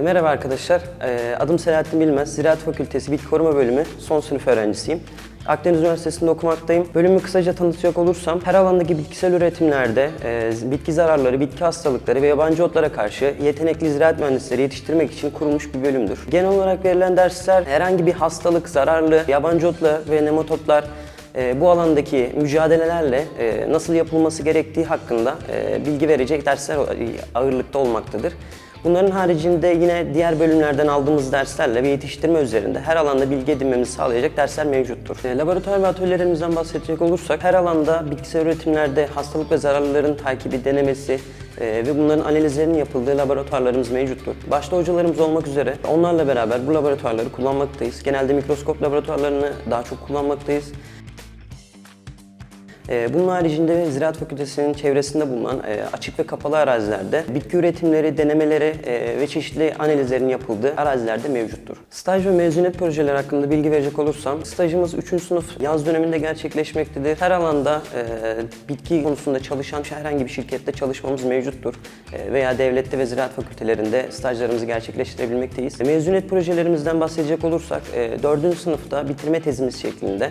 E, merhaba arkadaşlar, E, adım Selahattin Bilmez, Ziraat Fakültesi Bitki Koruma Bölümü son sınıf öğrencisiyim. Akdeniz Üniversitesi'nde okumaktayım. Bölümü kısaca tanıtacak olursam, her alandaki bitkisel üretimlerde e, bitki zararları, bitki hastalıkları ve yabancı otlara karşı yetenekli ziraat mühendisleri yetiştirmek için kurulmuş bir bölümdür. Genel olarak verilen dersler herhangi bir hastalık, zararlı, yabancı otla ve nematotlar e, bu alandaki mücadelelerle e, nasıl yapılması gerektiği hakkında e, bilgi verecek dersler ağırlıkta olmaktadır. Bunların haricinde yine diğer bölümlerden aldığımız derslerle ve yetiştirme üzerinde her alanda bilgi edinmemizi sağlayacak dersler mevcuttur. E, Laboratuvar ve atölyelerimizden bahsedecek olursak her alanda bitkisel üretimlerde hastalık ve zararlıların takibi, denemesi e, ve bunların analizlerinin yapıldığı laboratuvarlarımız mevcuttur. Başta hocalarımız olmak üzere onlarla beraber bu laboratuvarları kullanmaktayız. Genelde mikroskop laboratuvarlarını daha çok kullanmaktayız. Ee, Bunun haricinde Ziraat Fakültesi'nin çevresinde bulunan e, açık ve kapalı arazilerde bitki üretimleri, denemeleri e, ve çeşitli analizlerin yapıldığı arazilerde mevcuttur. Staj ve mezuniyet projeleri hakkında bilgi verecek olursam, stajımız 3. sınıf yaz döneminde gerçekleşmektedir. Her alanda e, bitki konusunda çalışan herhangi bir şirkette çalışmamız mevcuttur. Veya devlette ve ziraat fakültelerinde stajlarımızı gerçekleştirebilmekteyiz. Mezuniyet projelerimizden bahsedecek olursak, 4. sınıfta bitirme tezimiz şeklinde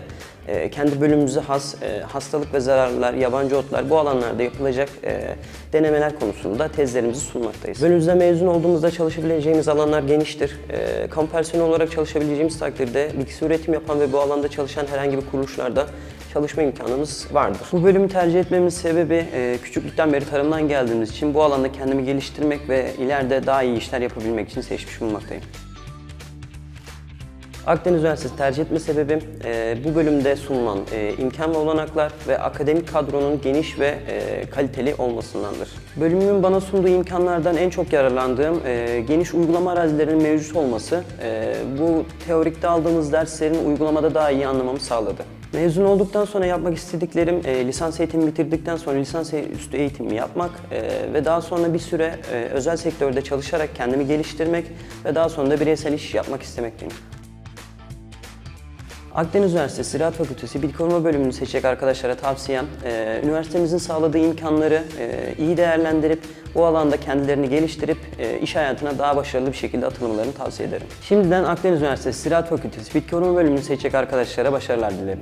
kendi bölümümüze has e, hastalık ve zararlar, yabancı otlar bu alanlarda yapılacak e, denemeler konusunda tezlerimizi sunmaktayız. Bölümümüzden mezun olduğumuzda çalışabileceğimiz alanlar geniştir. E, kamu personeli olarak çalışabileceğimiz takdirde bilgisi üretim yapan ve bu alanda çalışan herhangi bir kuruluşlarda çalışma imkanımız vardır. Bu bölümü tercih etmemin sebebi küçüklükten beri tarımdan geldiğimiz için bu alanda kendimi geliştirmek ve ileride daha iyi işler yapabilmek için seçmiş bulunmaktayım. Akdeniz Üniversitesi tercih etme sebebim e, bu bölümde sunulan e, imkan ve olanaklar ve akademik kadronun geniş ve e, kaliteli olmasındandır. Bölümümün bana sunduğu imkanlardan en çok yararlandığım e, geniş uygulama arazilerinin mevcut olması e, bu teorikte aldığımız derslerin uygulamada daha iyi anlamamı sağladı. Mezun olduktan sonra yapmak istediklerim e, lisans eğitimi bitirdikten sonra lisans üstü eğitimimi yapmak e, ve daha sonra bir süre e, özel sektörde çalışarak kendimi geliştirmek ve daha sonra da bireysel iş yapmak istemekteyim. Akdeniz Üniversitesi Ziraat Fakültesi Bitki Koruma bölümünü seçecek arkadaşlara tavsiyem, e, üniversitemizin sağladığı imkanları e, iyi değerlendirip bu alanda kendilerini geliştirip e, iş hayatına daha başarılı bir şekilde atılmalarını tavsiye ederim. Şimdiden Akdeniz Üniversitesi Ziraat Fakültesi Bitki Koruma bölümünü seçecek arkadaşlara başarılar dilerim.